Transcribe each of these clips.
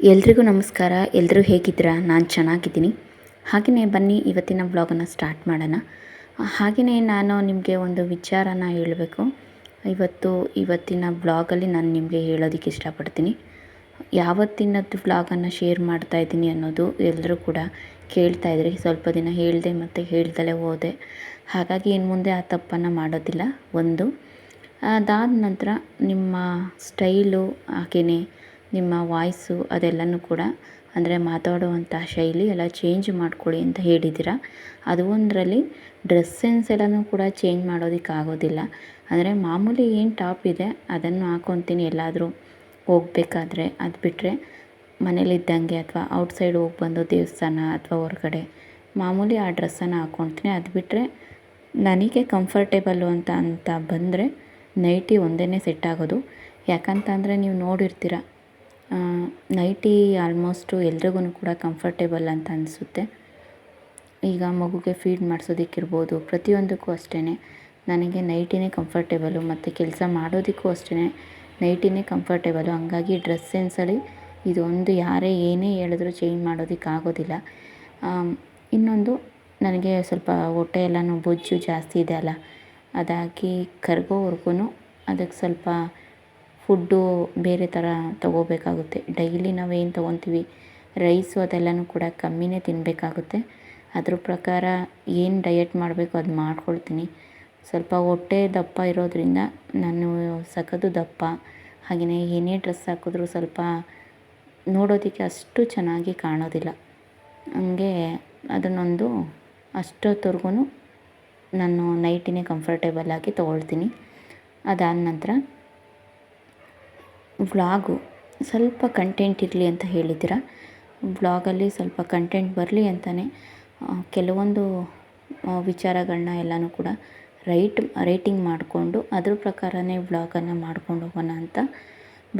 ಎಲ್ರಿಗೂ ನಮಸ್ಕಾರ. ಎಲ್ಲರೂ ಹೇಗಿದ್ದೀರಾ? ನಾನು ಚೆನ್ನಾಗಿದ್ದೀನಿ. ಹಾಗೆಯೇ ಬನ್ನಿ, ಇವತ್ತಿನ ಬ್ಲಾಗನ್ನು ಸ್ಟಾರ್ಟ್ ಮಾಡೋಣ. ಹಾಗೆಯೇ ನಾನು ನಿಮಗೆ ಒಂದು ವಿಚಾರನ ಹೇಳಬೇಕು. ಇವತ್ತು, ಇವತ್ತಿನ ಬ್ಲಾಗಲ್ಲಿ ನಾನು ನಿಮಗೆ ಹೇಳೋದಕ್ಕೆ ಇಷ್ಟಪಡ್ತೀನಿ. ಯಾವತ್ತಿನದ್ದು ವ್ಲಾಗನ್ನು ಶೇರ್ ಮಾಡ್ತಾ ಇದ್ದೀನಿ ಅನ್ನೋದು ಎಲ್ಲರೂ ಕೂಡ ಕೇಳ್ತಾ ಇದ್ರಿ, ಸ್ವಲ್ಪ ದಿನ ಹೇಳಿದೆ ಮತ್ತು ಹೇಳ್ದಲೇ ಹೋದೆ. ಹಾಗಾಗಿ ಇನ್ನು ಮುಂದೆ ಆ ತಪ್ಪನ್ನು ಮಾಡೋದಿಲ್ಲ. ಒಂದು, ಅದಾದ ನಂತರ ನಿಮ್ಮ ಸ್ಟೈಲು ಹಾಗೆಯೇ ನಿಮ್ಮ ವಾಯ್ಸು ಅದೆಲ್ಲನೂ ಕೂಡ ಅಂದರೆ ಮಾತಾಡುವಂಥ ಶೈಲಿ ಎಲ್ಲ ಚೇಂಜ್ ಮಾಡ್ಕೊಳ್ಳಿ ಅಂತ ಹೇಳಿದ್ದೀರ? ಅದು ಒಂದರಲ್ಲಿ ಡ್ರೆಸ್ ಸೆನ್ಸ್ ಎಲ್ಲನೂ ಕೂಡ ಚೇಂಜ್ ಮಾಡೋದಕ್ಕಾಗೋದಿಲ್ಲ ಅಂದರೆ ಮಾಮೂಲಿ ಏನು ಟಾಪ್ ಇದೆ, ಅದನ್ನು ಹಾಕ್ಕೊತೀನಿ ಎಲ್ಲಾದರೂ ಹೋಗಬೇಕಾದ್ರೆ. ಅದು ಬಿಟ್ಟರೆ ಮನೇಲಿದ್ದಂಗೆ ಅಥವಾ ಔಟ್ಸೈಡ್ ಹೋಗಿ ಬಂದು ದೇವಸ್ಥಾನ ಅಥವಾ ಹೊರಗಡೆ ಮಾಮೂಲಿ ಆ ಡ್ರೆಸ್ಸನ್ನು ಹಾಕ್ಕೊಳ್ತೀನಿ ಅದು ಬಿಟ್ಟರೆ ನನಗೆ ಕಂಫರ್ಟೇಬಲ್ಲು ಅಂತ ಅಂತ ಬಂದರೆ ನೈಟಿ ಒಂದೇ ಸೆಟ್ ಆಗೋದು. ಯಾಕಂತಂದರೆ ನೀವು ನೋಡಿರ್ತೀರ ನೈಟಿ ಆಲ್ಮೋಸ್ಟು ಎಲ್ರಿಗೂ ಕೂಡ ಕಂಫರ್ಟೇಬಲ್ ಅಂತ ಅನಿಸುತ್ತೆ. ಈಗ ಮಗುಗೆ ಫೀಡ್ ಮಾಡಿಸೋದಕ್ಕಿರ್ಬೋದು, ಪ್ರತಿಯೊಂದಕ್ಕೂ ಅಷ್ಟೇ ನನಗೆ ನೈಟಿನೇ ಕಂಫರ್ಟೇಬಲು ಮತ್ತು ಕೆಲಸ ಮಾಡೋದಕ್ಕೂ ಅಷ್ಟೇ ನೈಟಿನೇ ಕಂಫರ್ಟೇಬಲು, ಹಂಗಾಗಿ ಡ್ರೆಸ್ ಸೆನ್ಸಲ್ಲಿ ಇದೊಂದು ಯಾರೇ ಏನೇ ಹೇಳಿದ್ರು ಚೇಂಜ್ ಮಾಡೋದಕ್ಕಾಗೋದಿಲ್ಲ. ಇನ್ನೊಂದು, ನನಗೆ ಸ್ವಲ್ಪ ಹೊಟ್ಟೆ ಎಲ್ಲನೂ ಬೊಜ್ಜು ಜಾಸ್ತಿ ಇದೆ ಅಲ್ಲ ಅದಾಗಿ ಕರ್ಗೋವರೆಗೂ ಅದಕ್ಕೆ ಸ್ವಲ್ಪ ಫುಡ್ಡು ಬೇರೆ ಥರ ತೊಗೋಬೇಕಾಗುತ್ತೆ. ಡೈಲಿ ನಾವೇನು ತೊಗೊತೀವಿ? ರೈಸು ಅದೆಲ್ಲನೂ ಕೂಡ ಕಮ್ಮಿನೇ ತಿನ್ನಬೇಕಾಗುತ್ತೆ ಅದ್ರ ಪ್ರಕಾರ ಏನು ಡಯಟ್ ಮಾಡಬೇಕು ಅದು ಮಾಡ್ಕೊಳ್ತೀನಿ. ಸ್ವಲ್ಪ ಹೊಟ್ಟೆ ದಪ್ಪ ಇರೋದರಿಂದ ನಾನು ಸಖತ್ತು ದಪ್ಪ ಹಾಗೆಯೇ ಏನೇ ಡ್ರೆಸ್ ಹಾಕಿದ್ರೂ ಸ್ವಲ್ಪ ನೋಡೋದಕ್ಕೆ ಅಷ್ಟು ಚೆನ್ನಾಗಿ ಕಾಣೋದಿಲ್ಲ. ಹಂಗೆ ಅದನ್ನೊಂದು ಅಷ್ಟೊತ್ತವರೆಗೂ ನಾನು ನೈಟಿನೇ ಕಂಫರ್ಟೇಬಲಾಗಿ ತೊಗೊಳ್ತೀನಿ. ಅದಾದ ನಂತರ ವ್ಲಾಗು ಸ್ವಲ್ಪ ಕಂಟೆಂಟ್ ಇರಲಿ ಅಂತ ಹೇಳಿದ್ದೀರ? ವ್ಲಾಗಲ್ಲಿ ಸ್ವಲ್ಪ ಕಂಟೆಂಟ್ ಬರಲಿ ಅಂತಲೇ ಕೆಲವೊಂದು ವಿಚಾರಗಳನ್ನ ಎಲ್ಲನೂ ಕೂಡ ರೈಟ್, ರೇಟಿಂಗ್ ಮಾಡಿಕೊಂಡು ಅದ್ರ ಪ್ರಕಾರನೇ ವ್ಲಾಗನ್ನು ಮಾಡ್ಕೊಂಡು ಹೋಗೋಣ ಅಂತ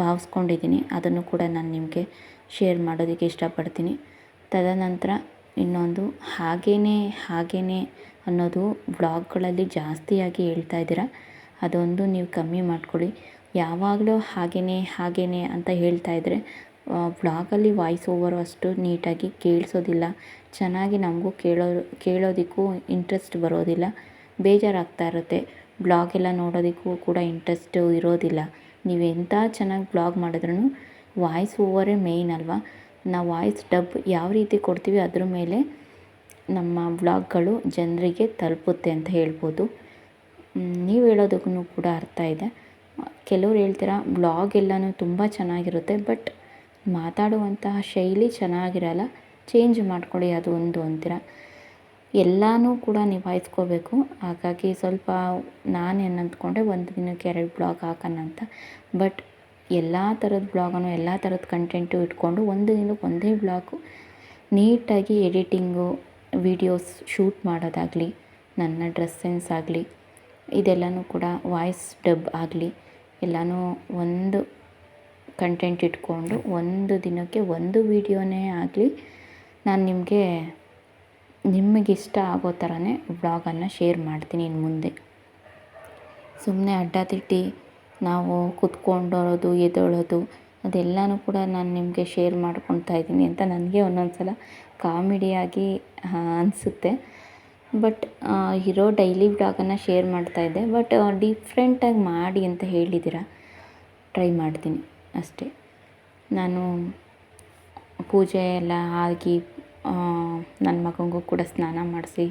ಭಾವಿಸ್ಕೊಂಡಿದ್ದೀನಿ. ಅದನ್ನು ಕೂಡ ನಾನು ನಿಮಗೆ ಶೇರ್ ಮಾಡೋದಕ್ಕೆ ಇಷ್ಟಪಡ್ತೀನಿ. ತದನಂತರ ಇನ್ನೊಂದು ಹಾಗೇ ಹಾಗೇ ಅನ್ನೋದು ವ್ಲಾಗ್ಗಳಲ್ಲಿ ಜಾಸ್ತಿಯಾಗಿ ಹೇಳ್ತಾ ಇದ್ದೀರ, ಅದೊಂದು ನೀವು ಕಮ್ಮಿ ಮಾಡ್ಕೊಳ್ಳಿ. ಯಾವಾಗಲೂ ಹಾಗೆಯೇ ಹಾಗೆಯೇ ಅಂತ ಹೇಳ್ತಾ ಇದ್ದರೆ ವ್ಲಾಗಲ್ಲಿ ವಾಯ್ಸ್ ಓವರು ಅಷ್ಟು ನೀಟಾಗಿ ಕೇಳಿಸೋದಿಲ್ಲ. ಚೆನ್ನಾಗಿ ನಮಗೂ ಕೇಳೋ, ಕೇಳೋದಕ್ಕೂ ಇಂಟ್ರೆಸ್ಟ್ ಬರೋದಿಲ್ಲ. ಬೇಜಾರಾಗ್ತಾ ಇರುತ್ತೆ. ಬ್ಲಾಗ್ ಎಲ್ಲ ನೋಡೋದಕ್ಕೂ ಕೂಡ ಇಂಟ್ರೆಸ್ಟು ಇರೋದಿಲ್ಲ. ನೀವು ಎಂಥ ಚೆನ್ನಾಗಿ ಬ್ಲಾಗ್ ಮಾಡಿದ್ರೂ ವಾಯ್ಸ್ ಓವರೇ ಮೇಯ್ನ್ ಅಲ್ವಾ? ನಾವು ವಾಯ್ಸ್ ಡಬ್ ಯಾವ ರೀತಿ ಕೊಡ್ತೀವಿ ಅದ್ರ ಮೇಲೆ ನಮ್ಮ ವ್ಲಾಗ್ಗಳು ಜನರಿಗೆ ತಲುಪುತ್ತೆ ಅಂತ ಹೇಳ್ಬೋದು. ನೀವು ಹೇಳೋದಕ್ಕೂ ಕೂಡ ಅರ್ಥ ಇದೆ. ಕೆಲವ್ರು ಹೇಳ್ತೀರ, ಬ್ಲಾಗ್ ಎಲ್ಲನೂ ತುಂಬ ಚೆನ್ನಾಗಿರುತ್ತೆ, ಬಟ್ ಮಾತಾಡುವಂತಹ ಶೈಲಿ ಚೆನ್ನಾಗಿರಲ್ಲ, ಚೇಂಜ್ ಮಾಡ್ಕೊಳ್ಳಿ ಅದು ಒಂದು ಅಂತೀರ? ಎಲ್ಲನೂ ಕೂಡ ನಿಭಾಯಿಸ್ಕೋಬೇಕು. ಹಾಗಾಗಿ ಸ್ವಲ್ಪ ನಾನು ಏನು ಒಂದು ದಿನಕ್ಕೆ ಎರಡು ಬ್ಲಾಗ್ ಹಾಕೋಣ ಅಂತ. ಬಟ್ ಎಲ್ಲ ಥರದ ಬ್ಲಾಗನ್ನು, ಎಲ್ಲ ಥರದ ಕಂಟೆಂಟು ಇಟ್ಕೊಂಡು ಒಂದು ದಿನಕ್ಕೆ ಒಂದೇ ಬ್ಲಾಗು, ನೀಟಾಗಿ ಎಡಿಟಿಂಗು, ವಿಡಿಯೋಸ್ ಶೂಟ್ ಮಾಡೋದಾಗಲಿ, ನನ್ನ ಡ್ರೆಸ್ ಸೆನ್ಸ್ ಆಗಲಿ, ಇದೆಲ್ಲನೂ ಕೂಡ ವಾಯ್ಸ್ ಡಬ್ ಆಗಲಿ ಎಲ್ಲನೂ ಒಂದು ಕಂಟೆಂಟ್ ಇಟ್ಕೊಂಡು ಒಂದು ದಿನಕ್ಕೆ ಒಂದು ವೀಡಿಯೋನೇ ಆಗಲಿ, ನಾನು ನಿಮಗೆ ನಿಮಗಿಷ್ಟ ಆಗೋ ಥರನೇ ವ್ಲಾಗನ್ನು ಶೇರ್ ಮಾಡ್ತೀನಿ ಇನ್ನು ಮುಂದೆ. ಸುಮ್ಮನೆ ಅಡ್ಡಾದಿಡ್ಡಿ ನಾವು ಕುತ್ಕೊಂಡೋಳೋದು ಎದ್ದೇಳೋದು, ಅದೆಲ್ಲನೂ ಕೂಡ ನಾನು ನಿಮಗೆ ಶೇರ್ ಮಾಡ್ಕೊತಾ ಇದ್ದೀನಿ ಅಂತ ನನಗೆ ಒಂದೊಂದು ಸಲ ಕಾಮಿಡಿಯಾಗಿ ಅನಿಸುತ್ತೆ. ಬಟ್ ಇರೋ ಡೈಲಿ ವ್ಲಾಗನ್ನು ಶೇರ್ ಮಾಡ್ತಾಯಿದ್ದೆ ಬಟ್ ಡಿಫ್ರೆಂಟಾಗಿ ಮಾಡಿ ಅಂತ ಹೇಳಿದ್ದೀರ? ಟ್ರೈ ಮಾಡ್ತೀನಿ ಅಷ್ಟೇ. ನಾನು ಪೂಜೆ ಎಲ್ಲ ಆಗಿ ನನ್ನ ಮಗನಿಗೂ ಕೂಡ ಸ್ನಾನ ಮಾಡಿಸಿ,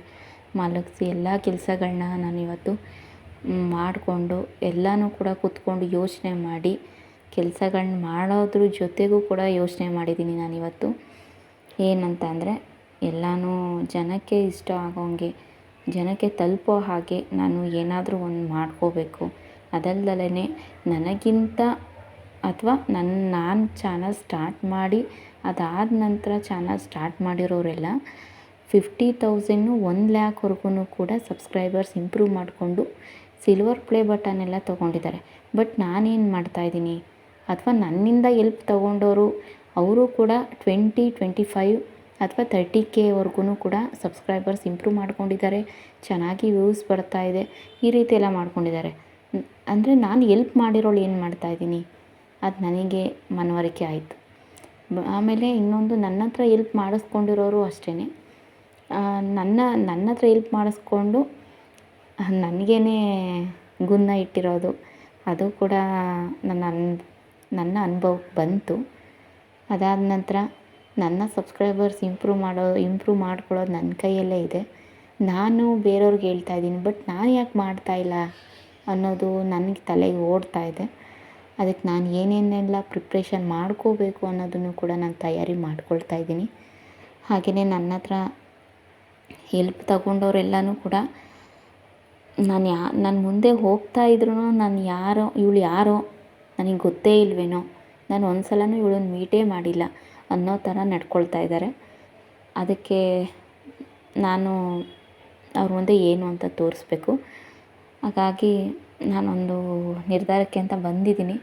ಮಲಗಿಸಿ, ಎಲ್ಲ ಕೆಲಸಗಳನ್ನ ನಾನು ಇವತ್ತು ಮಾಡಿಕೊಂಡು ಎಲ್ಲನೂ ಕೂಡ ಕೂತ್ಕೊಂಡು ಯೋಚನೆ ಮಾಡಿ, ಕೆಲಸಗಳ್ನ ಮಾಡೋದ್ರ ಜೊತೆಗೂ ಕೂಡ ಯೋಚನೆ ಮಾಡಿದ್ದೀನಿ ನಾನಿವತ್ತು. ಏನಂತ ಅಂದರೆ ಎಲ್ಲನೂ ಜನಕ್ಕೆ ಇಷ್ಟ ಆಗೋಂಗೆ, ಜನಕ್ಕೆ ತಲುಪೋ ಹಾಗೆ ನಾನು ಏನಾದರೂ ಒಂದು ಮಾಡ್ಕೋಬೇಕು. ಅದಲ್ದಲೇ ನನಗಿಂತ ಅಥವಾ ನನ್ನ ನಾನು ಚಾನಲ್ ಸ್ಟಾರ್ಟ್ ಮಾಡಿ, ಅದಾದ ನಂತರ ಚಾನಲ್ ಸ್ಟಾರ್ಟ್ ಮಾಡಿರೋರೆಲ್ಲ ಫಿಫ್ಟಿ ತೌಸಂಡು ಒನ್ ಲ್ಯಾಕ್ವರೆಗೂ ಕೂಡ ಸಬ್ಸ್ಕ್ರೈಬರ್ಸ್ ಇಂಪ್ರೂವ್ ಮಾಡಿಕೊಂಡು ಸಿಲ್ವರ್ ಪ್ಲೇ ಬಟನ್ ಎಲ್ಲ ತೊಗೊಂಡಿದ್ದಾರೆ. ಬಟ್ ನಾನೇನು ಮಾಡ್ತಾಯಿದ್ದೀನಿ ಅಥವಾ ನನ್ನಿಂದ ಎಲ್ಪ್ ತೊಗೊಂಡವರು ಅವರು ಕೂಡ ಟ್ವೆಂಟಿ ಟ್ವೆಂಟಿ ಫೈವ್ ಅಥವಾ ತರ್ಟಿ ಕೆವರೆಗೂ ಕೂಡ ಸಬ್ಸ್ಕ್ರೈಬರ್ಸ್ ಇಂಪ್ರೂವ್ ಮಾಡ್ಕೊಂಡಿದ್ದಾರೆ. ಚೆನ್ನಾಗಿ ವ್ಯೂಸ್ ಬರ್ತಾ ಇದೆ. ಈ ರೀತಿ ಎಲ್ಲ ಮಾಡ್ಕೊಂಡಿದ್ದಾರೆ. ಅಂದರೆ ನಾನು ಎಲ್ಪ್ ಮಾಡಿರೋಳು ಏನು ಮಾಡ್ತಾಯಿದ್ದೀನಿ ಅದು ನನಗೆ ಮನವರಿಕೆ ಆಯಿತು. ಆಮೇಲೆ ಇನ್ನೊಂದು ನನ್ನ ಹತ್ರ ಎಲ್ಪ್ ಮಾಡಿಸ್ಕೊಂಡಿರೋರು ಅಷ್ಟೇ ನನ್ನ ನನ್ನ ಹತ್ರ ಎಲ್ಪ್ ಮಾಡಿಸ್ಕೊಂಡು ನನಗೇ ಗುನ್ನ ಇಟ್ಟಿರೋದು. ಅದು ಕೂಡ ನನ್ನ ಅನ್, ನನ್ನ ಅನುಭವಕ್ಕೆ ಬಂತು. ಅದಾದ ನಂತರ ನನ್ನ ಸಬ್ಸ್ಕ್ರೈಬರ್ಸ್ ಇಂಪ್ರೂವ್ ಮಾಡೋ ಇಂಪ್ರೂವ್ ಮಾಡ್ಕೊಳ್ಳೋದು ನನ್ನ ಕೈಯಲ್ಲೇ ಇದೆ. ನಾನು ಬೇರೆಯವ್ರಿಗೆ ಹೇಳ್ತಾ ಇದ್ದೀನಿ ಬಟ್ ನಾನು ಯಾಕೆ ಮಾಡ್ತಾ ಇಲ್ಲ ಅನ್ನೋದು ನನಗೆ ತಲೆಗೆ ಓಡ್ತಾ ಇದೆ. ಅದಕ್ಕೆ ನಾನು ಏನೇನೆಲ್ಲ ಪ್ರಿಪ್ರೇಷನ್ ಮಾಡ್ಕೋಬೇಕು ಅನ್ನೋದನ್ನು ಕೂಡ ನಾನು ತಯಾರಿ ಮಾಡ್ಕೊಳ್ತಾ ಇದ್ದೀನಿ. ಹಾಗೆಯೇ ನನ್ನ ಹತ್ರ ಹೆಲ್ಪ್ ತಗೊಂಡವರೆಲ್ಲನೂ ಕೂಡ ನಾನು ಯಾ, ನಾನು ಮುಂದೆ ಹೋಗ್ತಾ ಇದ್ರೂ ನಾನು ಯಾರೋ, ಇವಳು ಯಾರೋ ನನಗೆ ಗೊತ್ತೇ ಇಲ್ವೇನೋ, ನಾನು ಒಂದು ಸಲನೂ ಇವಳನ್ನು ಮೀಟೇ ಮಾಡಿಲ್ಲ. ಅನ್ನೋ ಥರ ನಡ್ಕೊಳ್ತಾ ಇದ್ದಾರೆ. ಅದಕ್ಕೆ ನಾನು ಅವ್ರ ಮುಂದೆ ಏನು ಅಂತ ತೋರಿಸ್ಬೇಕು. ಹಾಗಾಗಿ ನಾನೊಂದು ನಿರ್ಧಾರಕ್ಕೆ ಅಂತ ಬಂದಿದ್ದೀನಿ.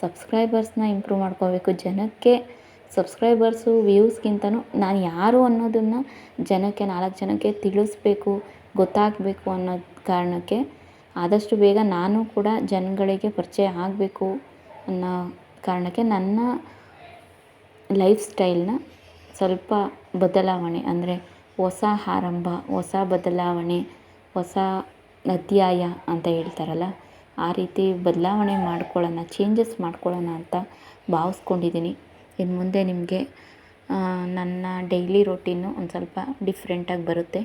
ಸಬ್ಸ್ಕ್ರೈಬರ್ಸ್ನ ಇಂಪ್ರೂವ್ ಮಾಡ್ಕೋಬೇಕು ಜನಕ್ಕೆ ಸಬ್ಸ್ಕ್ರೈಬರ್ಸು, ವ್ಯೂಸ್ಗಿಂತನೂ ನಾನು ಯಾರು ಅನ್ನೋದನ್ನು ಜನಕ್ಕೆ, ನಾಲ್ಕು ಜನಕ್ಕೆ ತಿಳಿಸ್ಬೇಕು, ಗೊತ್ತಾಗಬೇಕು ಅನ್ನೋ ಕಾರಣಕ್ಕೆ ಆದಷ್ಟು ಬೇಗ ನಾನು ಕೂಡ ಜನಗಳಿಗೆ ಪರಿಚಯ ಆಗಬೇಕು ಅನ್ನೋ ಕಾರಣಕ್ಕೆ ನನ್ನ ಲೈಫ್ ಸ್ಟೈಲ್ನ ಸ್ವಲ್ಪ ಬದಲಾವಣೆ ಅಂದರೆ ಹೊಸ ಆರಂಭ, ಹೊಸ ಬದಲಾವಣೆ, ಹೊಸ ಅಧ್ಯಾಯ ಅಂತ ಹೇಳ್ತಾರಲ್ಲ, ಆ ರೀತಿ ಬದಲಾವಣೆ ಮಾಡ್ಕೊಳ್ಳೋಣ ಚೇಂಜಸ್ ಮಾಡ್ಕೊಳ್ಳೋಣ ಅಂತ ಭಾವಿಸ್ಕೊಂಡಿದ್ದೀನಿ. ಇನ್ನು ಮುಂದೆ ನಿಮಗೆ ನನ್ನ ಡೈಲಿ ರೊಟೀನು ಒಂದು ಸ್ವಲ್ಪ ಡಿಫ್ರೆಂಟಾಗಿ ಬರುತ್ತೆ.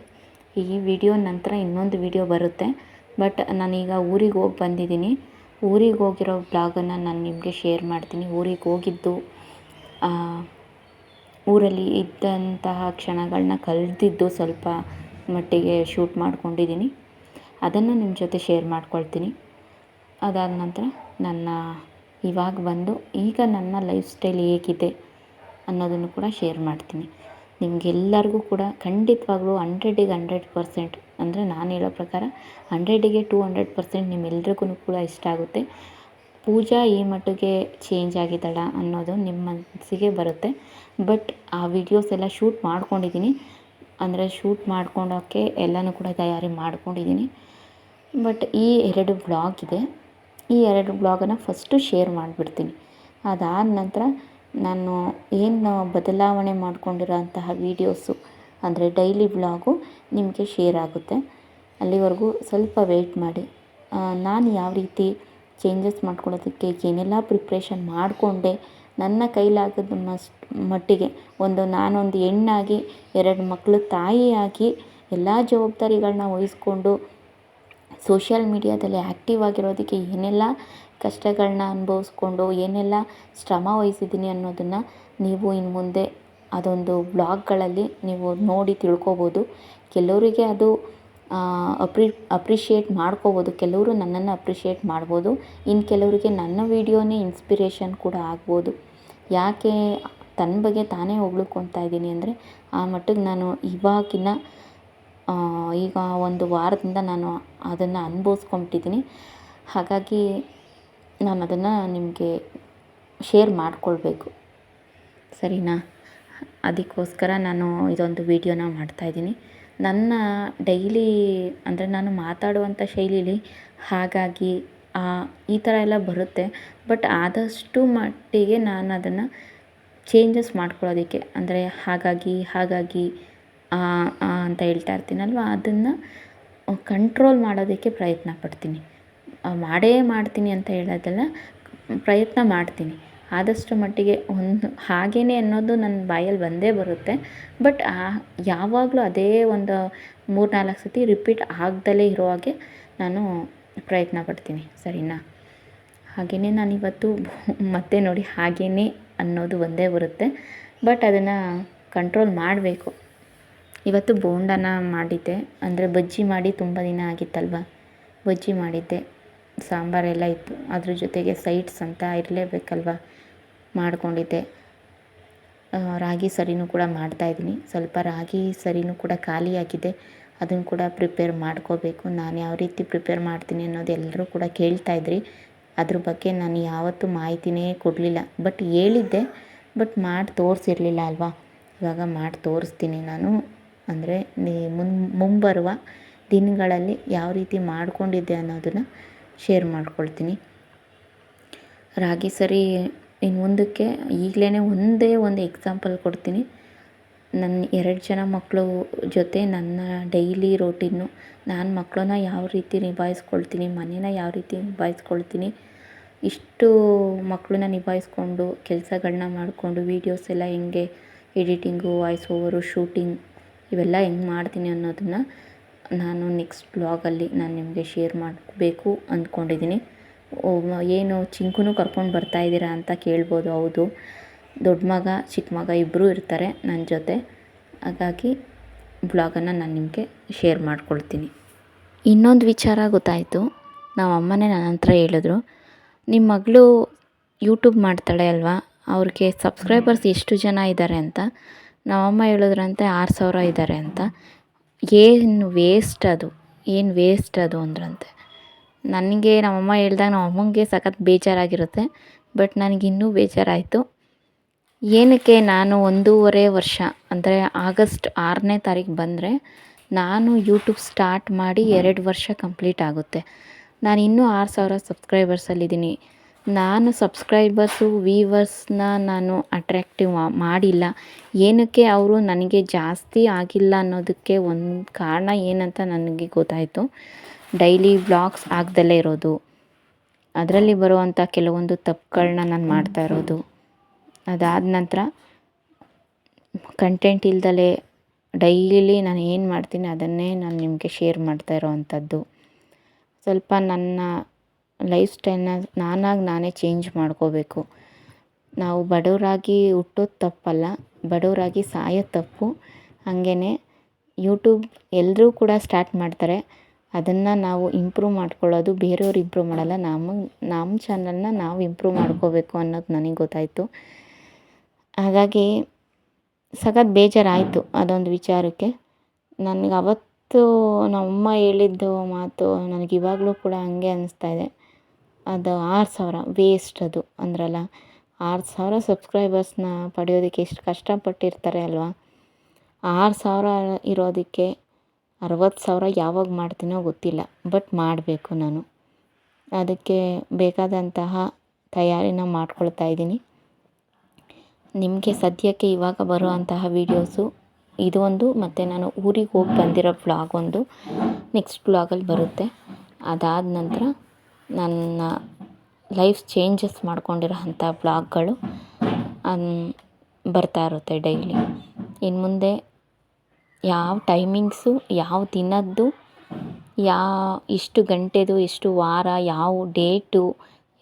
ಈ ವಿಡಿಯೋ ನಂತರ ಇನ್ನೊಂದು ವಿಡಿಯೋ ಬರುತ್ತೆ. ಬಟ್ ನಾನೀಗ ಊರಿಗೆ ಹೋಗಿ ಬಂದಿದ್ದೀನಿ. ಊರಿಗೆ ಹೋಗಿರೋ ಬ್ಲಾಗನ್ನು ನಾನು ನಿಮಗೆ ಶೇರ್ ಮಾಡ್ತೀನಿ. ಊರಿಗೆ ಹೋಗಿದ್ದು ಊರಲ್ಲಿ ಇದ್ದಂತಹ ಕ್ಷಣಗಳನ್ನ ಕಲ್ತಿದ್ದು ಸ್ವಲ್ಪ ಮಟ್ಟಿಗೆ ಶೂಟ್ ಮಾಡ್ಕೊಂಡಿದ್ದೀನಿ. ಅದನ್ನು ನಿಮ್ಮ ಜೊತೆ ಶೇರ್ ಮಾಡ್ಕೊಳ್ತೀನಿ. ಅದಾದ ನಂತರ ನನ್ನ ಇವಾಗ ಬಂದು ಈಗ ನನ್ನ ಲೈಫ್ ಸ್ಟೈಲ್ ಹೇಗಿದೆ ಅನ್ನೋದನ್ನು ಕೂಡ ಶೇರ್ ಮಾಡ್ತೀನಿ. ನಿಮಗೆಲ್ಲರಿಗೂ ಕೂಡ ಖಂಡಿತವಾಗ್ಲೂ ಹಂಡ್ರೆಡಿಗೆ ಹಂಡ್ರೆಡ್ ಪರ್ಸೆಂಟ್, ಅಂದರೆ ನಾನು ಹೇಳೋ ಪ್ರಕಾರ ಹಂಡ್ರೆಡಿಗೆ ಟೂ ಹಂಡ್ರೆಡ್ ಪರ್ಸೆಂಟ್ ನಿಮ್ಮೆಲ್ರಿಗೂ ಕೂಡ ಇಷ್ಟ ಆಗುತ್ತೆ. ಪೂಜಾ ಈ ಮಟ್ಟಿಗೆ ಚೇಂಜ್ ಆಗಿದ್ದಾಳ ಅನ್ನೋದು ನಿಮ್ಮ ಮನಸ್ಸಿಗೆ ಬರುತ್ತೆ. ಬಟ್ ಆ ವಿಡಿಯೋಸ್ ಎಲ್ಲ ಶೂಟ್ ಮಾಡ್ಕೊಂಡಿದ್ದೀನಿ ಅಂದರೆ ಶೂಟ್ ಮಾಡ್ಕೊಳೋಕ್ಕೆ ಎಲ್ಲನೂ ಕೂಡ ತಯಾರಿ ಮಾಡ್ಕೊಂಡಿದ್ದೀನಿ ಬಟ್ ಈ ಎರಡು ಬ್ಲಾಗ್ ಇದೆ. ಈ ಎರಡು ಬ್ಲಾಗನ್ನು ಫಸ್ಟು ಶೇರ್ ಮಾಡಿಬಿಡ್ತೀನಿ. ಅದಾದ ನಂತರ ನಾನು ಏನು ಬದಲಾವಣೆ ಮಾಡಿಕೊಂಡಿರೋಂತಹ ವೀಡಿಯೋಸು ಅಂದರೆ ಡೈಲಿ ಬ್ಲಾಗು ನಿಮಗೆ ಶೇರ್ ಆಗುತ್ತೆ. ಅಲ್ಲಿವರೆಗೂ ಸ್ವಲ್ಪ ವೆಯ್ಟ್ ಮಾಡಿ. ನಾನು ಯಾವ ರೀತಿ ಚೇಂಜಸ್ ಮಾಡ್ಕೊಳ್ಳೋದಕ್ಕೆ ಏನೆಲ್ಲ ಪ್ರಿಪ್ರೇಷನ್ ಮಾಡಿಕೊಂಡೆ, ನನ್ನ ಕೈಲಾಗದ ಮಸ್ಟ್ ಮಟ್ಟಿಗೆ ಒಂದು ನಾನೊಂದು ಹೆಣ್ಣಾಗಿ, ಎರಡು ಮಕ್ಕಳು ತಾಯಿಯಾಗಿ ಎಲ್ಲ ಜವಾಬ್ದಾರಿಗಳನ್ನ ವಹಿಸ್ಕೊಂಡು ಸೋಷಿಯಲ್ ಮೀಡಿಯಾದಲ್ಲಿ ಆ್ಯಕ್ಟಿವ್ ಆಗಿರೋದಕ್ಕೆ ಏನೆಲ್ಲ ಕಷ್ಟಗಳನ್ನ ಅನುಭವಿಸ್ಕೊಂಡು, ಏನೆಲ್ಲ ಶ್ರಮ ವಹಿಸಿದ್ದೀನಿ ಅನ್ನೋದನ್ನು ನೀವು ಇನ್ನು ಮುಂದೆ ಅದೊಂದು ಬ್ಲಾಗ್ಗಳಲ್ಲಿ ನೀವು ನೋಡಿ ತಿಳ್ಕೊಬೋದು. ಕೆಲವರಿಗೆ ಅದು ಅಪ್ರಿ ಅಪ್ರಿಷಿಯೇಟ್ ಮಾಡ್ಕೋಬೋದು. ಕೆಲವರು ನನ್ನನ್ನು ಅಪ್ರಿಷಿಯೇಟ್ ಮಾಡ್ಬೋದು. ಇನ್ನು ಕೆಲವರಿಗೆ ನನ್ನ ವೀಡಿಯೋನೇ ಇನ್ಸ್ಪಿರೇಷನ್ ಕೂಡ ಆಗ್ಬೋದು. ಯಾಕೆ ತನ್ನ ಬಗ್ಗೆ ತಾನೇ ಹೊಗಳ್ಕೊತಾ ಇದ್ದೀನಿ ಅಂದರೆ, ಆ ಮಟ್ಟಿಗೆ ನಾನು ಇವಾಗಿನ ಈಗ ಒಂದು ವಾರದಿಂದ ನಾನು ಅದನ್ನು ಅನುಭವಿಸ್ಕೊಂಬಿಟ್ಟಿದ್ದೀನಿ. ಹಾಗಾಗಿ ನಾನು ಅದನ್ನು ನಿಮಗೆ ಶೇರ್ ಮಾಡಿಕೊಳ್ಬೇಕು. ಸರಿನಾ? ಅದಕ್ಕೋಸ್ಕರ ನಾನು ಇದೊಂದು ವೀಡಿಯೋನ ಮಾಡ್ತಾಯಿದ್ದೀನಿ ನನ್ನ ಡೈಲಿ ಅಂದರೆ ನಾನು ಮಾತಾಡುವಂಥ ಶೈಲಿಲಿ ಹಾಗಾಗಿ ಈ ಥರ ಎಲ್ಲ ಬರುತ್ತೆ. ಬಟ್ ಆದಷ್ಟು ಮಟ್ಟಿಗೆ ನಾನು ಅದನ್ನು ಚೇಂಜಸ್ ಮಾಡ್ಕೊಳ್ಳೋದಕ್ಕೆ, ಅಂದರೆ ಹಾಗಾಗಿ ಹಾಗಾಗಿ ಅಂತ ಹೇಳ್ತಾ ಇರ್ತೀನಲ್ವ? ಅದನ್ನು ಕಂಟ್ರೋಲ್ ಮಾಡೋದಕ್ಕೆ ಪ್ರಯತ್ನ ಪಡ್ತೀನಿ. ಮಾಡೇ ಮಾಡ್ತೀನಿ ಅಂತ ಹೇಳೋದಲ್ಲ, ಪ್ರಯತ್ನ ಮಾಡ್ತೀನಿ. ಆದಷ್ಟು ಮಟ್ಟಿಗೆ ಒಂದು ಹಾಗೇನೆ ಅನ್ನೋದು ನನ್ನ ಬಾಯಲ್ಲಿ ಬಂದೇ ಬರುತ್ತೆ. ಬಟ್ ಯಾವಾಗಲೂ ಅದೇ ಒಂದು ಮೂರು ನಾಲ್ಕು ಸತಿ ರಿಪೀಟ್ ಆಗ್ದಲೇ ಇರೋ ಹಾಗೆ ನಾನು ಪ್ರಯತ್ನ ಪಡ್ತೀನಿ. ಸರಿನಾ? ಹಾಗೆಯೇ ನಾನಿವತ್ತು ಮತ್ತೆ ನೋಡಿ ಹಾಗೆಯೇ ಅನ್ನೋದು ಒಂದೇ ಬರುತ್ತೆ. ಬಟ್ ಅದನ್ನು ಕಂಟ್ರೋಲ್ ಮಾಡಬೇಕು. ಇವತ್ತು ಬೋಂಡನ ಮಾಡಿದ್ದೆ. ಅಂದರೆ ಬಜ್ಜಿ ಮಾಡಿ ತುಂಬ ದಿನ ಆಗಿತ್ತಲ್ವ? ಬಜ್ಜಿ ಮಾಡಿದ್ದೆ. ಸಾಂಬಾರೆಲ್ಲ ಇತ್ತು. ಅದ್ರ ಜೊತೆಗೆ ಸೈಡ್ಸ್ ಅಂತ ಇರಲೇಬೇಕಲ್ವ? ಮಾಡಿಕೊಂಡಿದ್ದೆ. ರಾಗಿ ಸರಿನೂ ಕೂಡ ಮಾಡ್ತಾಯಿದ್ದೀನಿ ಸ್ವಲ್ಪ ರಾಗಿ ಸರಿನೂ ಕೂಡ ಖಾಲಿಯಾಗಿದೆ. ಅದನ್ನು ಕೂಡ ಪ್ರಿಪೇರ್ ಮಾಡ್ಕೋಬೇಕು. ನಾನು ಯಾವ ರೀತಿ ಪ್ರಿಪೇರ್ ಮಾಡ್ತೀನಿ ಅನ್ನೋದು ಎಲ್ಲರೂ ಕೂಡ ಕೇಳ್ತಾಯಿದ್ರಿ ಅದ್ರ ಬಗ್ಗೆ ನಾನು ಯಾವತ್ತೂ ಮಾಹಿತಿನೇ ಕೊಡಲಿಲ್ಲ. ಬಟ್ ಹೇಳಿದ್ದೆ. ಬಟ್ ಮಾಡಿ ತೋರಿಸಿರ್ಲಿಲ್ಲ ಅಲ್ವಾ? ಇವಾಗ ಮಾಡಿ ತೋರಿಸ್ತೀನಿ ನಾನು. ಅಂದರೆ ಮುನ್, ಮುಂಬರುವ ದಿನಗಳಲ್ಲಿ ಯಾವ ರೀತಿ ಮಾಡ್ಕೊಂಡಿದ್ದೆ ಅನ್ನೋದನ್ನು ಶೇರ್ ಮಾಡ್ಕೊಳ್ತೀನಿ. ರಾಗಿ ಸರಿ ಇನ್ನು ಮುಂದಕ್ಕೆ ಈಗಲೇ ಒಂದೇ ಒಂದು ಎಕ್ಸಾಂಪಲ್ ಕೊಡ್ತೀನಿ. ನನ್ನ ಎರಡು ಜನ ಮಕ್ಕಳು ಜೊತೆ ನನ್ನ ಡೈಲಿ ರೋಟೀನು ನಾನು ಮಕ್ಕಳನ್ನ ಯಾವ ರೀತಿ ನಿಭಾಯಿಸ್ಕೊಳ್ತೀನಿ, ಮನೇನ ಯಾವ ರೀತಿ ನಿಭಾಯಿಸ್ಕೊಳ್ತೀನಿ, ಇಷ್ಟು ಮಕ್ಕಳನ್ನ ನಿಭಾಯಿಸ್ಕೊಂಡು ಕೆಲಸಗಳನ್ನ ಮಾಡಿಕೊಂಡು ವೀಡಿಯೋಸ್ ಎಲ್ಲ ಹೆಂಗೆ ಎಡಿಟಿಂಗು ವಾಯ್ಸ್ ಓವರು ಶೂಟಿಂಗ್ ಇವೆಲ್ಲ ಹೆಂಗೆ ಮಾಡ್ತೀನಿ ಅನ್ನೋದನ್ನು ನಾನು ನೆಕ್ಸ್ಟ್ ಬ್ಲಾಗಲ್ಲಿ ನಾನು ನಿಮಗೆ ಶೇರ್ ಮಾಡಬೇಕು ಅಂದ್ಕೊಂಡಿದ್ದೀನಿ. ಏನು ಚಿಂಕುನು ಕರ್ಕೊಂಡು ಬರ್ತಾ ಇದ್ದೀರಾ ಅಂತ ಕೇಳ್ಬೋದು, ಹೌದು. ದೊಡ್ಡ ಮಗ, ಚಿಕ್ಕ ಮಗ ಇಬ್ಬರೂ ಇರ್ತಾರೆ ನನ್ನ ಜೊತೆ. ಹಾಗಾಗಿ ಬ್ಲಾಗನ್ನು ನಾನು ನಿಮಗೆ ಶೇರ್ ಮಾಡ್ಕೊಳ್ತೀನಿ. ಇನ್ನೊಂದು ವಿಚಾರ ಗೊತ್ತಾಯಿತು. ನಮ್ಮ ಅಮ್ಮನೇ ನನ್ನ ಹತ್ರ ಹೇಳಿದ್ರು ನಿಮ್ಮ ಮಗಳು ಯೂಟ್ಯೂಬ್ ಮಾಡ್ತಾಳೆ ಅಲ್ವಾ? ಅವ್ರಿಗೆ ಸಬ್ಸ್ಕ್ರೈಬರ್ಸ್ ಎಷ್ಟು ಜನ ಇದ್ದಾರೆ ಅಂತ? ನಮ್ಮಮ್ಮ ಹೇಳಿದ್ರಂತೆ, ಆರು ಸಾವಿರ ಇದ್ದಾರೆ ಅಂತ. ಏನು ವೇಸ್ಟ್ ಅದು? ಏನು ವೇಸ್ಟ್ ಅದು ಅಂದ್ರಂತೆ. ನನಗೆ ನಮ್ಮಮ್ಮ ಹೇಳ್ದಾಗ ನಮ್ಮ ಅಮ್ಮಂಗೆ ಸಖತ್ ಬೇಜಾರಾಗಿರುತ್ತೆ, ಬಟ್ ನನಗೆ ಇನ್ನೂ ಬೇಜಾರಾಯಿತು. ಏನಕ್ಕೆ ನಾನು ಒಂದೂವರೆ ವರ್ಷ, ಅಂದರೆ ಆಗಸ್ಟ್ ಆರನೇ ತಾರೀಕು ಬಂದರೆ ನಾನು ಯೂಟ್ಯೂಬ್ ಸ್ಟಾರ್ಟ್ ಮಾಡಿ ಎರಡು ವರ್ಷ ಕಂಪ್ಲೀಟ್ ಆಗುತ್ತೆ. ನಾನು ಇನ್ನೂ ಆರು ಸಾವಿರ ಸಬ್ಸ್ಕ್ರೈಬರ್ಸಲ್ಲಿದ್ದೀನಿ ನಾನು ಸಬ್ಸ್ಕ್ರೈಬರ್ಸು ವೀವರ್ಸ್ನ ನಾನು ಅಟ್ರ್ಯಾಕ್ಟಿವ್ ಮಾಡಿಲ್ಲ. ಏನಕ್ಕೆ ಅವರು ನನಗೆ ಜಾಸ್ತಿ ಆಗಿಲ್ಲ ಅನ್ನೋದಕ್ಕೆ ಒಂದು ಕಾರಣ ಏನಂತ ನನಗೆ ಗೊತ್ತಾಯಿತು. ಡೈಲಿ ವ್ಲಾಗ್ಸ್ ಆಗ್ದಲೇ ಇರೋದು. ಅದರಲ್ಲಿ ಬರುವಂಥ ಕೆಲವೊಂದು ತಪ್ಪುಗಳನ್ನ ನಾನು ಮಾಡ್ತಾ ಇರೋದು. ಅದಾದ ನಂತರ ಕಂಟೆಂಟ್ ಇಲ್ದಲೇ ಡೈಲಿ ನಾನು ಏನು ಮಾಡ್ತೀನಿ ಅದನ್ನೇ ನಾನು ನಿಮಗೆ ಶೇರ್ ಮಾಡ್ತಾ ಇರೋವಂಥದ್ದು. ಸ್ವಲ್ಪ ನನ್ನ ಲೈಫ್ ಸ್ಟೈಲ್ನ ನಾನಾಗಿ ನಾನೇ ಚೇಂಜ್ ಮಾಡ್ಕೋಬೇಕು. ನಾವು ಬಡವರಾಗಿ ಹುಟ್ಟೋದು ತಪ್ಪಲ್ಲ, ಬಡವರಾಗಿ ಸಾಯೋದು ತಪ್ಪು. ಹಾಗೇ ಯೂಟ್ಯೂಬ್ ಎಲ್ಲರೂ ಕೂಡ ಸ್ಟಾರ್ಟ್ ಮಾಡ್ತಾರೆ. ಅದನ್ನು ನಾವು ಇಂಪ್ರೂವ್ ಮಾಡ್ಕೊಳ್ಳೋದು, ಬೇರೆಯವ್ರು ಇಂಪ್ರೂವ್ ಮಾಡಲ್ಲ, ನಮ್ಮ ನಮ್ಮ ಚಾನಲ್ನ ನಾವು ಇಂಪ್ರೂವ್ ಮಾಡ್ಕೋಬೇಕು ಅನ್ನೋದು ನನಗೆ ಗೊತ್ತಾಯಿತು. ಹಾಗಾಗಿ ಸಖತ್ ಬೇಜಾರಾಯಿತು ಅದೊಂದು ವಿಚಾರಕ್ಕೆ. ನನಗೆ ಅವತ್ತು ನಮ್ಮಮ್ಮ ಹೇಳಿದ್ದು ಮಾತು ನನಗೆ ಇವಾಗಲೂ ಕೂಡ ಹಂಗೆ ಅನ್ನಿಸ್ತಾ ಇದೆ. ಅದು ಆರು ಸಾವಿರ ವೇಸ್ಟ್ ಅದು ಅಂದ್ರಲ್ಲ. ಆರು ಸಾವಿರ ಸಬ್ಸ್ಕ್ರೈಬರ್ಸ್ನ ಪಡೆಯೋದಕ್ಕೆ ಎಷ್ಟು ಕಷ್ಟಪಟ್ಟಿರ್ತಾರೆ ಅಲ್ವಾ? ಆರು ಸಾವಿರ ಇರೋದಕ್ಕೆ ಅರವತ್ತು ಸಾವಿರ ಯಾವಾಗ ಮಾಡ್ತೀನೋ ಗೊತ್ತಿಲ್ಲ ಬಟ್ ಮಾಡಬೇಕು ನಾನು. ಅದಕ್ಕೆ ಬೇಕಾದಂತಹ ತಯಾರಿನ ಮಾಡ್ಕೊಳ್ತಾ ಇದ್ದೀನಿ. ನಿಮಗೆ ಸದ್ಯಕ್ಕೆ ಇವಾಗ ಬರುವಂತಹ ವೀಡಿಯೋಸು ಇದು ಒಂದು, ಮತ್ತು ನಾನು ಊರಿಗೆ ಹೋಗಿ ಬಂದಿರೋ ಬ್ಲಾಗ್ ಒಂದು ನೆಕ್ಸ್ಟ್ ವ್ಲಾಗಲ್ಲಿ ಬರುತ್ತೆ. ಅದಾದ ನಂತರ ನನ್ನ ಲೈಫ್ ಚೇಂಜಸ್ ಮಾಡ್ಕೊಂಡಿರೋ ಅಂಥ ವ್ಲಾಗ್ಗಳು ಬರ್ತಾ ಇರುತ್ತೆ ಡೈಲಿ ಇನ್ನು ಮುಂದೆ ಯಾವ ಟೈಮಿಂಗ್ಸು, ಯಾವ ದಿನದ್ದು ಯಾ ಇಷ್ಟು ಗಂಟೆದು ಎಷ್ಟು ವಾರ, ಯಾವ ಡೇಟು,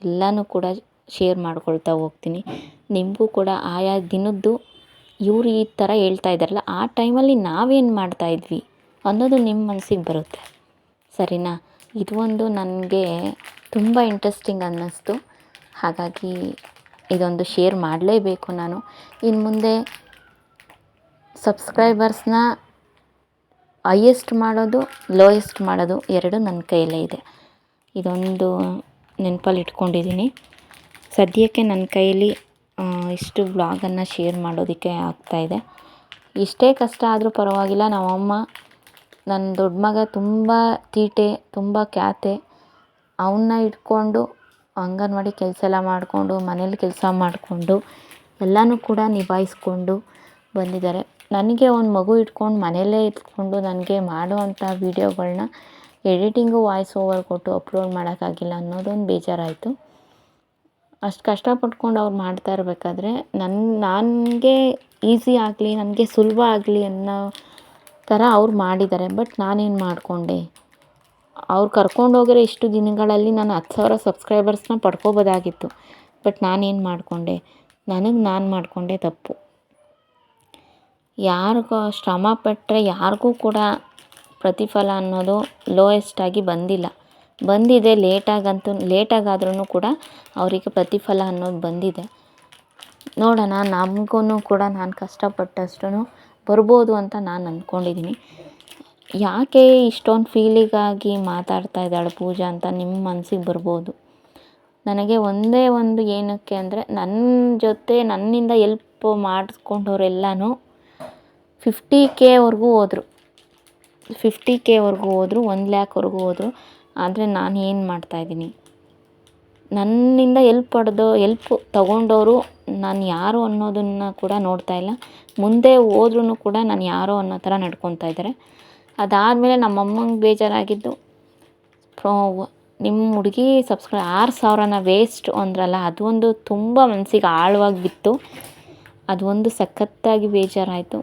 ಎಲ್ಲನೂ ಕೂಡ ಶೇರ್ ಮಾಡ್ಕೊಳ್ತಾ ಹೋಗ್ತೀನಿ. ನಿಮಗೂ ಕೂಡ ಆಯಾ ದಿನದ್ದು ಇವ್ರು ಈ ಥರ ಹೇಳ್ತಾ ಇದ್ದಾರಲ್ಲ, ಆ ಟೈಮಲ್ಲಿ ನಾವೇನು ಮಾಡ್ತಾಯಿದ್ವಿ ಅನ್ನೋದು ನಿಮ್ಮ ಮನಸ್ಸಿಗೆ ಬರುತ್ತೆ. ಸರಿನಾ? ಇದು ಒಂದು ನನಗೆ ತುಂಬ ಇಂಟ್ರೆಸ್ಟಿಂಗ್ ಅನ್ನಿಸ್ತು. ಹಾಗಾಗಿ ಇದೊಂದು ಶೇರ್ ಮಾಡಲೇಬೇಕು ನಾನು. ಇನ್ನು ಮುಂದೆ ಸಬ್ಸ್ಕ್ರೈಬರ್ಸ್ನ ಹೈಯೆಸ್ಟ್ ಮಾಡೋದು ಲೋಯೆಸ್ಟ್ ಮಾಡೋದು ಎರಡು ನನ್ನ ಕೈಯಲ್ಲೇ ಇದೆ. ಇದೊಂದು ನೆನಪಲ್ಲಿ ಇಟ್ಕೊಂಡಿದ್ದೀನಿ. ಸದ್ಯಕ್ಕೆ ನನ್ನ ಕೈಯಲ್ಲಿ ಇಷ್ಟು ಬ್ಲಾಗನ್ನು ಶೇರ್ ಮಾಡೋದಕ್ಕೆ ಆಗ್ತಾಯಿದೆ ಎಷ್ಟೇ ಕಷ್ಟ ಆದರೂ ಪರವಾಗಿಲ್ಲ. ನಮ್ಮಮ್ಮ, ನನ್ನ ದೊಡ್ಡ ಮಗ ತುಂಬ ತೀಟೆ, ತುಂಬ ಕ್ಯಾತೆ. ಅವನ್ನ ಇಟ್ಕೊಂಡು ಅಂಗನವಾಡಿ ಕೆಲಸ ಎಲ್ಲ ಮಾಡಿಕೊಂಡು, ಮನೇಲಿ ಕೆಲಸ ಮಾಡಿಕೊಂಡು ಎಲ್ಲನೂ ಕೂಡ ನಿಭಾಯಿಸ್ಕೊಂಡು ಬಂದಿದ್ದಾರೆ. ನನಗೆ ಒಂದು ಮಗು ಇಟ್ಕೊಂಡು ಮನೆಯಲ್ಲೇ ಇಟ್ಕೊಂಡು ನನಗೆ ಮಾಡುವಂಥ ವೀಡಿಯೋಗಳನ್ನ ಎಡಿಟಿಂಗು ವಾಯ್ಸ್ ಓವರ್ ಕೊಟ್ಟು ಅಪ್ಲೋಡ್ ಮಾಡೋಕ್ಕಾಗಿಲ್ಲ ಅನ್ನೋದೊಂದು ಬೇಜಾರಾಯಿತು. ಅಷ್ಟು ಕಷ್ಟಪಟ್ಕೊಂಡು ಅವ್ರು ಮಾಡ್ತಾ ಇರಬೇಕಾದ್ರೆ ನನ್ನ ನನಗೆ ಈಸಿ ಆಗಲಿ, ನನಗೆ ಸುಲಭ ಆಗಲಿ ಅನ್ನೋ ಥರ ಅವ್ರು ಮಾಡಿದ್ದಾರೆ. ಬಟ್ ನಾನೇನು ಮಾಡಿಕೊಂಡೆ? ಅವ್ರು ಕರ್ಕೊಂಡೋಗಿರೋ ಇಷ್ಟು ದಿನಗಳಲ್ಲಿ ನಾನು ಹತ್ತು ಸಾವಿರ ಸಬ್ಸ್ಕ್ರೈಬರ್ಸ್ನ ಪಡ್ಕೋಬೋದಾಗಿತ್ತು. ಬಟ್ ನಾನೇನು ಮಾಡಿಕೊಂಡೆ? ನನಗೆ ನಾನು ಮಾಡಿಕೊಂಡೆ ತಪ್ಪು. ಯಾರಿಗೋ ಶ್ರಮ ಪಟ್ಟರೆ ಯಾರಿಗೂ ಕೂಡ ಪ್ರತಿಫಲ ಅನ್ನೋದು ಲೋಯೆಸ್ಟಾಗಿ ಬಂದಿಲ್ಲ. ಬಂದಿದೆ ಲೇಟಾಗಂತೂ ಲೇಟಾಗಾದ್ರೂ ಕೂಡ ಅವರಿಗೆ ಪ್ರತಿಫಲ ಅನ್ನೋದು ಬಂದಿದೆ. ನೋಡೋಣ ನಮಗೂ ಕೂಡ ನಾನು ಕಷ್ಟಪಟ್ಟಷ್ಟು ಬರ್ಬೋದು ಅಂತ ನಾನು ಅಂದ್ಕೊಂಡಿದ್ದೀನಿ ಯಾಕೆ ಇಷ್ಟೊಂದು ಫೀಲಿಗಾಗಿ ಮಾತಾಡ್ತಾ ಇದ್ದಾಳೆ ಪೂಜಾ ಅಂತ ನಿಮ್ಮ ಮನಸ್ಸಿಗೆ ಬರ್ಬೋದು? ನನಗೆ ಒಂದೇ ಒಂದು ಏನಕ್ಕೆ ಅಂದರೆ ನನ್ನ ಜೊತೆ ನನ್ನಿಂದ ಎಲ್ಪ್ ಮಾಡಿಸ್ಕೊಂಡವ್ರೆಲ್ಲನೂ ಫಿಫ್ಟಿ ಕೆವರೆಗೂ ಹೋದ್ರು. ಫಿಫ್ಟಿ ಕೆವರೆಗೂ ಹೋದರು, ಒಂದು ಲ್ಯಾಕ್ವರೆಗೂ ಹೋದರು. ಆದರೆ ನಾನು ಏನು ಮಾಡ್ತಾಯಿದ್ದೀನಿ ನನ್ನಿಂದ ಎಲ್ಪ್ ಪಡೆದೋ ಎಲ್ಪ್ ತಗೊಂಡವರು ನಾನು ಯಾರು ಅನ್ನೋದನ್ನು ಕೂಡ ನೋಡ್ತಾ ಇಲ್ಲ. ಮುಂದೆ ಹೋದ್ರೂ ಕೂಡ ನಾನು ಯಾರೋ ಅನ್ನೋ ಥರ ನಡ್ಕೊತಾ ಇದ್ದಾರೆ ಅದಾದಮೇಲೆ ನಮ್ಮಮ್ಮಂಗೆ ಬೇಜಾರಾಗಿದ್ದು. ನಿಮ್ಮ ಹುಡುಗಿ ಸಬ್ಸ್ಕ್ರೈ, ಆರು ಸಾವಿರನ ವೇಸ್ಟ್ ಅಂದ್ರಲ್ಲ, ಅದು ಒಂದು ತುಂಬ ಮನಸ್ಸಿಗೆ ಆಳವಾಗಿ ಬಿತ್ತು ಅದು ಒಂದು ಸಖತ್ತಾಗಿ ಬೇಜಾರಾಯಿತು.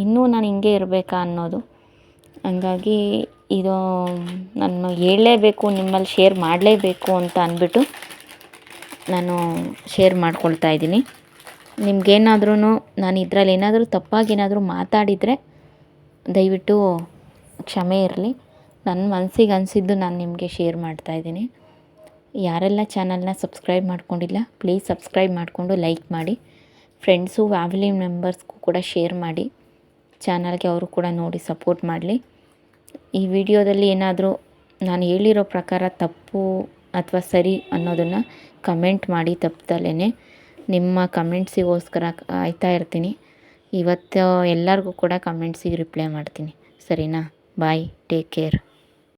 ಇನ್ನೂ ನಾನು ಹಿಂಗೆ ಇರಬೇಕಾ ಅನ್ನೋದು. ಹಂಗಾಗಿ ಇದು ನಾನು ಹೇಳಲೇಬೇಕು, ನಿಮ್ಮಲ್ಲಿ ಶೇರ್ ಮಾಡಲೇಬೇಕು ಅಂತ ಅಂದ್ಬಿಟ್ಟು ನಾನು ಶೇರ್ ಮಾಡ್ಕೊಳ್ತಾ ಇದ್ದೀನಿ. ನಿಮ್ಗೇನಾದ್ರೂ ನಾನು ಇದರಲ್ಲಿ ಏನಾದರೂ ತಪ್ಪಾಗಿ ಏನಾದರೂ ಮಾತಾಡಿದರೆ ದಯವಿಟ್ಟು ಕ್ಷಮೆ ಇರಲಿ. ನನ್ನ ಮನಸ್ಸಿಗೆ ಅನಿಸಿದ್ದು ನಾನು ನಿಮಗೆ ಶೇರ್ ಮಾಡ್ತಾ ಇದ್ದೀನಿ. ಯಾರೆಲ್ಲ ಚಾನಲ್ನ ಸಬ್ಸ್ಕ್ರೈಬ್ ಮಾಡ್ಕೊಂಡಿಲ್ಲ, ಪ್ಲೀಸ್ ಸಬ್ಸ್ಕ್ರೈಬ್ ಮಾಡಿಕೊಂಡು ಲೈಕ್ ಮಾಡಿ. ಫ್ರೆಂಡ್ಸು, ಫ್ಯಾಮಿಲಿ ಮೆಂಬರ್ಸ್ಗೂ ಕೂಡ ಶೇರ್ ಮಾಡಿ. ಚಾನಲ್ಗೆ ಅವರು ಕೂಡ ನೋಡಿ ಸಪೋರ್ಟ್ ಮಾಡಲಿ. ಈ ವಿಡಿಯೋದಲ್ಲಿ ಏನಾದರೂ ನಾನು ಹೇಳಿರೋ ಪ್ರಕಾರ ತಪ್ಪು ಅಥವಾ ಸರಿ ಅನ್ನೋದನ್ನು ಕಮೆಂಟ್ ಮಾಡಿ ತಪ್ಪದಲ್ಲೇ ನಿಮ್ಮ ಕಮೆಂಟ್ಸಿಗೋಸ್ಕರ ಕಾಯ್ತಾ ಇರ್ತೀನಿ. ಇವತ್ತು ಎಲ್ಲರಿಗೂ ಕೂಡ ಕಮೆಂಟ್ಸಿಗೆ ರಿಪ್ಲೈ ಮಾಡ್ತೀನಿ. ಸರಿನಾ? Bye, take care.